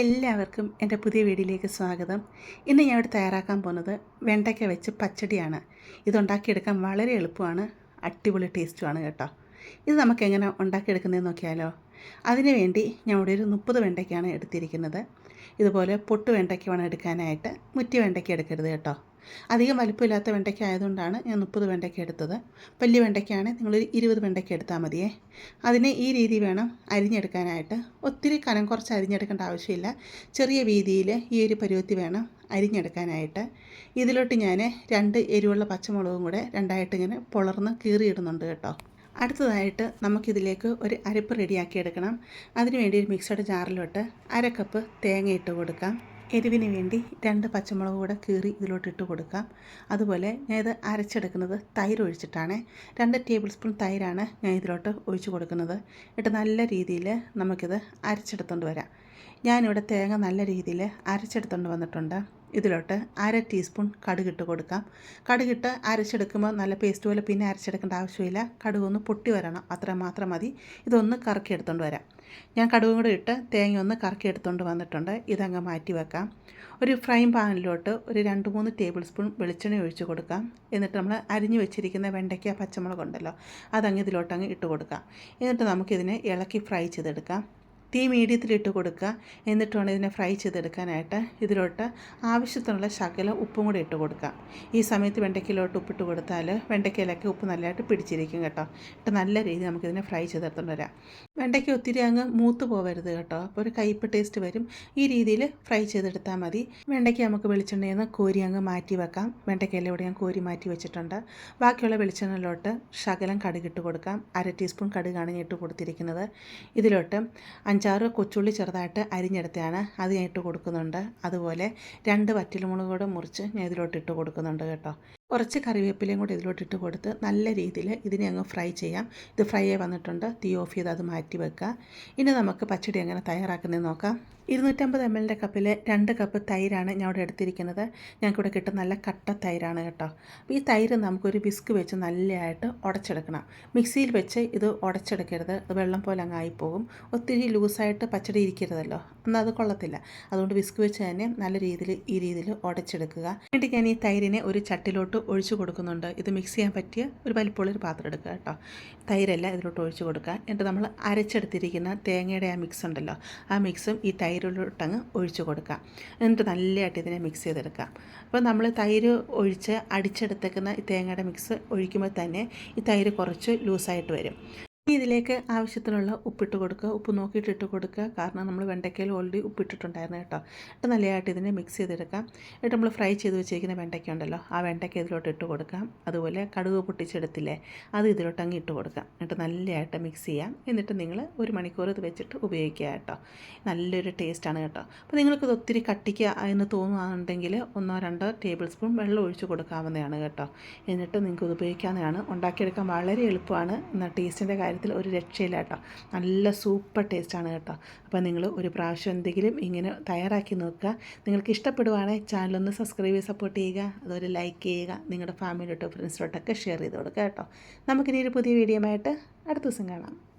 എല്ലാവർക്കും എന്റെ പുതിയ വീഡിയോയിലേക്ക് സ്വാഗതം. ഇന്ന് ഞാൻ ഇവിടെ തയ്യാറാക്കാൻ പോകുന്നത് വെണ്ടയ്ക്ക വെച്ച് പച്ചടിയാണ്. ഇതുണ്ടാക്കിയെടുക്കാൻ വളരെ എളുപ്പമാണ് അടിപൊളി ടേസ്റ്റുമാണ് കേട്ടോ. ഇത് നമുക്ക് എങ്ങനെ ഉണ്ടാക്കിയെടുക്കുന്നതെന്ന് നോക്കിയാലോ? അതിനുവേണ്ടി ഞാൻ ഇവിടെ ഒരു മുപ്പത് വെണ്ടയ്ക്കാണ് എടുത്തിരിക്കുന്നത്. ഇതുപോലെ പൊട്ട് വേണം എടുക്കാനായിട്ട് മുറ്റി വെണ്ടയ്ക്ക എടുക്കരുത് കേട്ടോ. അധികം വലിപ്പമില്ലാത്ത വെണ്ടയ്ക്ക ആയതുകൊണ്ടാണ് ഞാൻ മുപ്പത് വെണ്ടയ്ക്ക എടുത്തത്. വലിയ വെണ്ടയ്ക്കാണെങ്കിൽ നിങ്ങൾ ഇരുപത് വെണ്ടയ്ക്ക എടുത്താൽ മതിയേ. അതിനെ ഈ രീതി വേണം അരിഞ്ഞെടുക്കാനായിട്ട്. ഒത്തിരി കനം കുറച്ച് അരിഞ്ഞെടുക്കേണ്ട ആവശ്യമില്ല. ചെറിയ വീതിയിൽ ഈ ഒരു പരുവത്തി വേണം അരിഞ്ഞെടുക്കാനായിട്ട്. ഇതിലോട്ട് ഞാൻ രണ്ട് എരിവുള്ള പച്ചമുളകും കൂടെ രണ്ടായിട്ട് ഇങ്ങനെ പൊളർന്ന് കീറിയിടുന്നുണ്ട് കേട്ടോ. അടുത്തതായിട്ട് നമുക്കിതിലേക്ക് ഒരു അരപ്പ് റെഡിയാക്കി എടുക്കണം അതിനുവേണ്ടി ഒരു മിക്സഡ് ജാറിലോട്ട് അര കപ്പ് തേങ്ങ ഇട്ട് കൊടുക്കാം. എരിവിന് വേണ്ടി രണ്ട് പച്ചമുളക് കൂടെ കീറി ഇതിലോട്ട് ഇട്ട് കൊടുക്കാം. അതുപോലെ ഞാൻ ഇത് അരച്ചെടുക്കുന്നത് തൈര് ഒഴിച്ചിട്ടാണ്. രണ്ട് ടേബിൾ സ്പൂൺ തൈരാണ് ഞാൻ ഇതിലോട്ട് ഒഴിച്ച് കൊടുക്കുന്നത്. ഇട്ട് നല്ല രീതിയിൽ നമുക്കിത് അരച്ചെടുത്തുകൊണ്ട് വരാം. ഞാനിവിടെ തേങ്ങ നല്ല രീതിയിൽ അരച്ചെടുത്തുകൊണ്ട് വന്നിട്ടുണ്ട്. ഇതിലോട്ട് അര ടീസ്പൂൺ കടുകിട്ട് കൊടുക്കാം. കടുകിട്ട് അരച്ചെടുക്കുമ്പോൾ നല്ല പേസ്റ്റ് പോലെ പിന്നെ അരച്ചെടുക്കേണ്ട ആവശ്യമില്ല. കടുകൊന്ന് പൊട്ടി വരണം. അത്ര മാത്രം മതി. ഇതൊന്ന് കറക്കി എടുത്തുകൊണ്ട് വരാം. ഞാൻ കടുകും കൂടെ ഇട്ട് തേങ്ങ ഒന്ന് കറക്കി എടുത്തുകൊണ്ട് വന്നിട്ടുണ്ട്. ഇതങ്ങ് മാറ്റി വെക്കാം. ഒരു ഫ്രൈ പാനിലോട്ട് ഒരു രണ്ട് മൂന്ന് ടേബിൾ സ്പൂൺ വെളിച്ചെണ്ണ ഒഴിച്ച് കൊടുക്കാം. എന്നിട്ട് നമ്മൾ അരിഞ്ഞു വെച്ചിരിക്കുന്ന വെണ്ടയ്ക്ക പച്ചമുളക് ഉണ്ടല്ലോ അതങ്ങ് ഇതിലോട്ടങ്ങ് ഇട്ട് കൊടുക്കാം. എന്നിട്ട് നമുക്കിതിനെ ഇളക്കി ഫ്രൈ ചെയ്തെടുക്കാം. തീ മീഡിയത്തിലിട്ട് കൊടുക്കുക. എന്നിട്ട് വേണം ഇതിനെ ഫ്രൈ ചെയ്തെടുക്കാനായിട്ട് ഇതിലോട്ട് ആവശ്യത്തിനുള്ള ശകലം ഉപ്പും കൂടി ഇട്ട് കൊടുക്കുക. ഈ സമയത്ത് വെണ്ടയ്ക്കയിലോട്ട് ഉപ്പിട്ട് കൊടുത്താൽ വെണ്ടയ്ക്കയിലൊക്കെ ഉപ്പ് നല്ലതായിട്ട് പിടിച്ചിരിക്കും കേട്ടോ. ഇട്ട് നല്ല രീതിയിൽ നമുക്കിതിനെ ഫ്രൈ ചെയ്തെടുത്തോണ്ട് വരാം. വെണ്ടയ്ക്ക ഒത്തിരി അങ്ങ് മൂത്ത് പോകരുത് കേട്ടോ. അപ്പോൾ ഒരു കയ്പ്പ് ടേസ്റ്റ് വരും. ഈ രീതിയിൽ ഫ്രൈ ചെയ്തെടുത്താൽ മതി. വെണ്ടയ്ക്ക നമുക്ക് വെളിച്ചെണ്ണയിൽ നിന്ന് കോരി അങ്ങ് മാറ്റി വെക്കാം. വെണ്ടയ്ക്കയില ഇവിടെ ഞാൻ കോരി മാറ്റി വെച്ചിട്ടുണ്ട്. ബാക്കിയുള്ള വെളിച്ചെണ്ണയിലോട്ട് ശകലം കടുകിട്ട് കൊടുക്കാം. അര ടീസ്പൂൺ കടുകാണ് ഞാൻ ഇട്ട് കൊടുത്തിരിക്കുന്നത്. ഇതിലോട്ട് അഞ്ചാറ് കൊച്ചുള്ളി ചെറുതായിട്ട് അരിഞ്ഞെടുത്തതാണ് അത് ഞാൻ ഇട്ട് കൊടുക്കുന്നുണ്ട്. അതുപോലെ രണ്ട് വറ്റൽമുളക് കൂടെ മുറിച്ച് ഞാൻ ഇതിലോട്ട് ഇട്ട് കൊടുക്കുന്നുണ്ട് കേട്ടോ. കുറച്ച് കറിവേപ്പിലയും കൂടി ഇതിലോട്ട് ഇട്ട് കൊടുത്ത് നല്ല രീതിയിൽ ഇതിനെ അങ്ങ് ഫ്രൈ ചെയ്യാം. ഇത് ഫ്രൈ ആയി വന്നിട്ടുണ്ട്. തീ ഓഫ് ചെയ്ത് അത് മാറ്റി വെക്കുക. ഇനി നമുക്ക് പച്ചടി എങ്ങനെ തയ്യാറാക്കുന്നത് നോക്കാം. ഇരുന്നൂറ്റമ്പത് എം എല്ലിന്റെ കപ്പിൽ രണ്ട് കപ്പ് തൈരാണ് ഞാൻ ഇവിടെ എടുത്തിരിക്കുന്നത്. ഞങ്ങൾക്കിവിടെ കിട്ടുന്ന നല്ല കട്ട തൈരാണ് കേട്ടോ. അപ്പോൾ ഈ തൈര് നമുക്കൊരു വിസ്ക് വെച്ച് നല്ലതായിട്ട് ഉടച്ചെടുക്കണം. മിക്സിയിൽ വെച്ച് ഇത് ഉടച്ചെടുക്കരുത്. വെള്ളം പോലെ അങ്ങ് ആയിപ്പോകും. ഒത്തിരി ലൂസായിട്ട് പച്ചടി ഇരിക്കരുതല്ലോ. എന്നാൽ അത് കൊള്ളത്തില്ല. അതുകൊണ്ട് വിസ്ക് വെച്ച് തന്നെ നല്ല രീതിയിൽ ഈ രീതിയിൽ ഉടച്ചെടുക്കുക. എന്നിട്ട് ഞാൻ ഈ തൈരിനെ ഒരു ചട്ടിലോട്ട് ഒഴിച്ചു കൊടുക്കുന്നുണ്ട്. ഇത് മിക്സ് ചെയ്യാൻ പറ്റിയ ഒരു വലിപ്പമുള്ളൊരു പാത്രം എടുക്കുക കേട്ടോ. തൈരല്ല ഇതിലോട്ട് ഒഴിച്ചു കൊടുക്കുക എന്നിട്ട് നമ്മൾ അരച്ചെടുത്തിരിക്കുന്ന തേങ്ങയുടെ ആ മിക്സ് ഉണ്ടല്ലോ ആ മിക്സും ഈ തൈരിലോട്ടങ്ങ് ഒഴിച്ചു കൊടുക്കുക. എന്നിട്ട് നല്ലതായിട്ട് ഇതിനെ മിക്സ് ചെയ്തെടുക്കുക. അപ്പോൾ നമ്മൾ തൈര് ഒഴിച്ച് അടിച്ചെടുത്തേക്കുന്ന ഈ തേങ്ങയുടെ മിക്സ് ഒഴിക്കുമ്പോൾ തന്നെ ഈ തൈര് കുറച്ച് ലൂസായിട്ട് വരും. ഇനി ഇതിലേക്ക് ആവശ്യത്തിനുള്ള ഉപ്പിട്ട് കൊടുക്കുക. ഉപ്പ് നോക്കിയിട്ട് ഇട്ട് കൊടുക്കുക. കാരണം നമ്മൾ വെണ്ടയ്ക്കയിൽ ഓൾറെഡി ഉപ്പിട്ടിട്ടുണ്ടായിരുന്നു കേട്ടോ. എന്നിട്ട് നല്ലതായിട്ട് ഇതിനെ മിക്സ് ചെയ്തെടുക്കാം. എന്നിട്ട് നമ്മൾ ഫ്രൈ ചെയ്ത് വെച്ചിരിക്കുന്ന വെണ്ടയ്ക്ക ഉണ്ടല്ലോ ആ വെണ്ടയ്ക്ക ഇതിലോട്ട് ഇട്ട് കൊടുക്കാം അതുപോലെ കടുക് പൊട്ടിച്ചെടുത്തില്ലേ അത് ഇതിലോട്ട് അങ്ങ് ഇട്ട് കൊടുക്കാം എന്നിട്ട് നല്ലതായിട്ട് മിക്സ് ചെയ്യാം. എന്നിട്ട് നിങ്ങൾ ഒരു മണിക്കൂർ ഇത് വെച്ചിട്ട് ഉപയോഗിക്കുക കേട്ടോ. നല്ലൊരു ടേസ്റ്റാണ് കേട്ടോ. അപ്പോൾ നിങ്ങൾക്കിത് ഒത്തിരി കട്ടിക്ക് എന്ന് തോന്നുകയാണെന്നുണ്ടെങ്കിൽ ഒന്നോ രണ്ടോ ടേബിൾ സ്പൂൺ വെള്ളം ഒഴിച്ച് കൊടുക്കാവുന്നതാണ് കേട്ടോ. എന്നിട്ട് നിങ്ങൾക്ക് ഇത് ഉപയോഗിക്കാവുന്നതാണ്. ഉണ്ടാക്കിയെടുക്കാൻ വളരെ എളുപ്പമാണ്. എന്നാൽ ടേസ്റ്റിന്റെ കാര്യം കാര്യത്തിൽ ഒരു രക്ഷയില്ല കേട്ടോ. നല്ല സൂപ്പർ ടേസ്റ്റാണ് കേട്ടോ. അപ്പോൾ നിങ്ങൾ ഒരു പ്രാവശ്യം എന്തെങ്കിലും ഇങ്ങനെ തയ്യാറാക്കി നോക്കുക. നിങ്ങൾക്ക് ഇഷ്ടപ്പെടുവാണെങ്കിൽ ചാനലൊന്ന് സബ്സ്ക്രൈബ് ചെയ്ത് സപ്പോർട്ട് ചെയ്യുക. അതുപോലെ ലൈക്ക് ചെയ്യുക. നിങ്ങളുടെ ഫാമിലിയിലോട്ടോ ഫ്രണ്ട്സിലോട്ടൊക്കെ ഷെയർ ചെയ്ത് കൊടുക്കുക കേട്ടോ. നമുക്കിനി ഒരു പുതിയ വീഡിയോ ആയിട്ട് അടുത്ത ദിവസം കാണാം.